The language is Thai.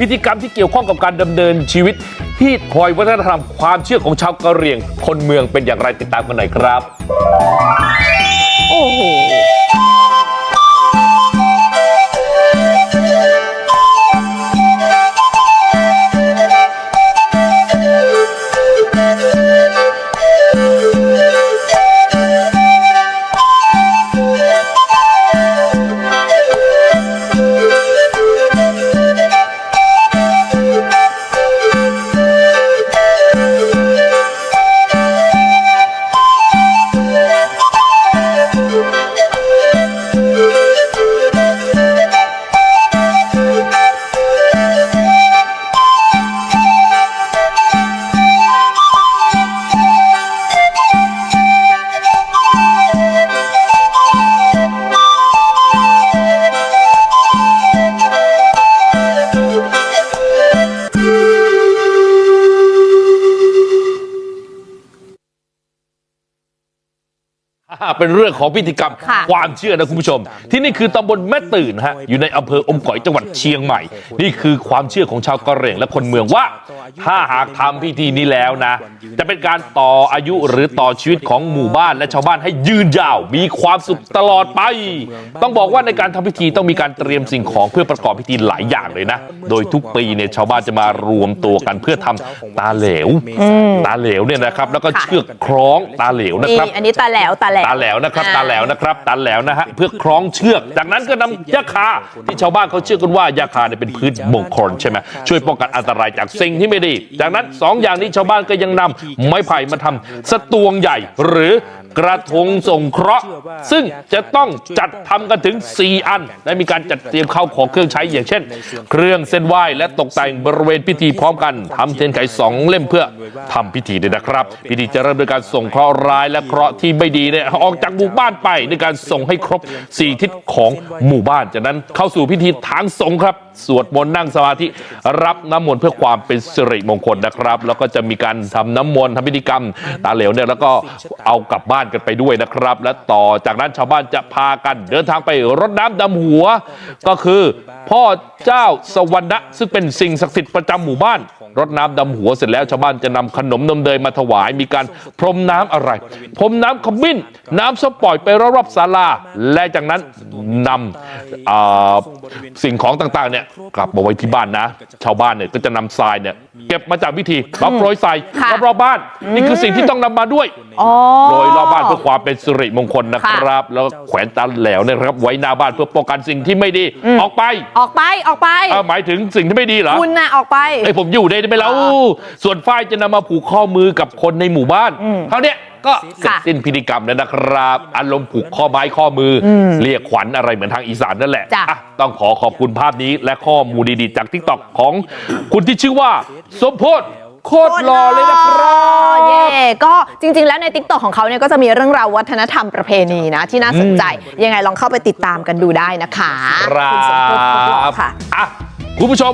พิธีกรรมที่เกี่ยวข้องกับการดำเนินชีวิตที่คอยวัฒนธรรมความเชื่อของชาวกะเหรี่ยงคนเมืองเป็นอย่างไรติดตามกันหน่อยครับโอ้โห เป็นเรื่องของพิธีกรรมค่ะความเชื่อนะคุณผู้ชม ที่นี่คือตำบลแม่ตื่นฮะอยู่ในอำเภออมก๋อยจังหวัดเชียงใหม่ นี่คือความเชื่อของชาวกะเหรี่ยงและคนเมืองว่า ถ้าหากทำพิธีนี้แล้วนะ จะเป็นการต่ออายุหรือต่อชีวิตของหมู่บ้านและชาวบ้านให้ยืนยาว มีความสุขตลอดไป ต้องบอกว่าในการทำพิธีต้องมีการเตรียมสิ่งของเพื่อประกอบพิธีหลายอย่างเลยนะ โดยทุกปีเนี่ยชาวบ้านจะมารวมตัวกันเพื่อทำตาเหลว ตาเหลวเนี่ยนะครับ แล้วก็ค่ะเชือกคล้องตาเหลวนะครับนี่อันนี้ตาแหลวตาแหลวตาแหลวนะครับอ่าตาแหลวนะครับตาแหลวนะฮะเพื่อคล้องเชือก จากนั้นก็นำยาคาที่ชาวบ้านเขาเชื่อกันว่ายาคาเนี่ยเป็นพืชมงคลใช่ไหมช่วยป้องกันอันตรายจากสิ่งที่ไม่ดี จากนั้นสองอย่างนี้ชาวบ้านก็ยังนำไม้ไผ่มาทำสตวงใหญ่หรือกระทงส่งเคราะห์ ซึ่งจะต้องจัดทำกันถึง 4 อัน และมีการจัดเตรียมเข้าของเครื่องใช้อย่างเช่น เครื่องเส้นไหว้และตกแต่งบริเวณพิธีพร้อมกันทำเทียนไขสองเล่มเพื่อทำพิธีด้วยนะครับ พิธีจะเริ่มด้วยการส่งเคราะห์ร้ายและเคราะห์ที่ไม่ดีเนี่ยออกจากหมู่บ้านไปด้วยการส่งให้ครบ4ทิศของหมู่บ้าน จากนั้นเข้าสู่พิธีทางสงฆ์ครับ สวดมนต์นั่งสมาธิรับน้ำมนต์เพื่อความเป็นสิริมงคลนะครับ แล้วก็จะมีการทำน้ำมนต์ทำพิธีกรรมตาเหลวเนี่ยแล้วก็เอากลับบ้านกันไปด้วยนะครับ และต่อจากนั้นชาวบ้านจะพากันเดินทางไปรดน้ำดำหัว ก็คือพ่อเจ้าสวรรณะซึ่งเป็นสิ่งศักดิ์สิทธิ์ประจำหมู่บ้าน รดน้ำดำหัวเสร็จแล้วชาวบ้านจะนำขนมนมเนยมาถวายมีการพรมน้ำอะไรพรมน้ำขมิ้น น้ำส้มปล่อยไปรอบๆศาลาและจากนั้นนำอ่าสิ่งของต่างๆเนี่ยกลับมาไว้ที่บ้านนะ ชาวบ้านเนี่ยก็จะนำทรายเนี่ยเก็บมาจากพิธีมาโปรยใส่ค่ะรอบๆบ้าน นี่คือสิ่งที่ต้องนำมาด้วยอ๋อโรยรอบบ้านเพื่อความเป็นสิริมงคลนะครับ แล้วแขวนตาแหลวเนยนะครับ ไว้หน้าบ้านเพื่อป้องกันสิ่งที่ไม่ดี ออกไป ออกไปออกไปอ้าวหมายถึงสิ่งที่ไม่ดีเหรอคุณน่ะออกไปไอ้ยผมอยู่ได้ไหมแล้วอ่าส่วนฝ้ายจะนำมาผูกข้อมือกับคนในหมู่บ้านเท่าเนี้ยก็เสร็จค่ะสิ้นพิธีกรรมแล้วนะครับอารมณ์ผูกข้อไม้ข้อมืออมเรียกขวัญอะไรเหมือนทางอีสานนั่นแหละจ้ะอะต้องขอขอบคุณภาพนี้และข้อมูลดีๆ จากทิกตอกของคุณที่ชื่อว่าสมโพธโคตรหล่อเลยนะครับเย่ก็จริง ๆ แล้วในติ๊กต็อกของเขาเนี่ยก็จะมีเรื่องราววัฒนธรรมประเพณีนะ ที่น่าสนใจ ยังไงลองเข้าไปติดตามกันดูได้นะคะ ครัคุณสมพงษ์โคตรหล่บอค่ะอะคุณผู้ชม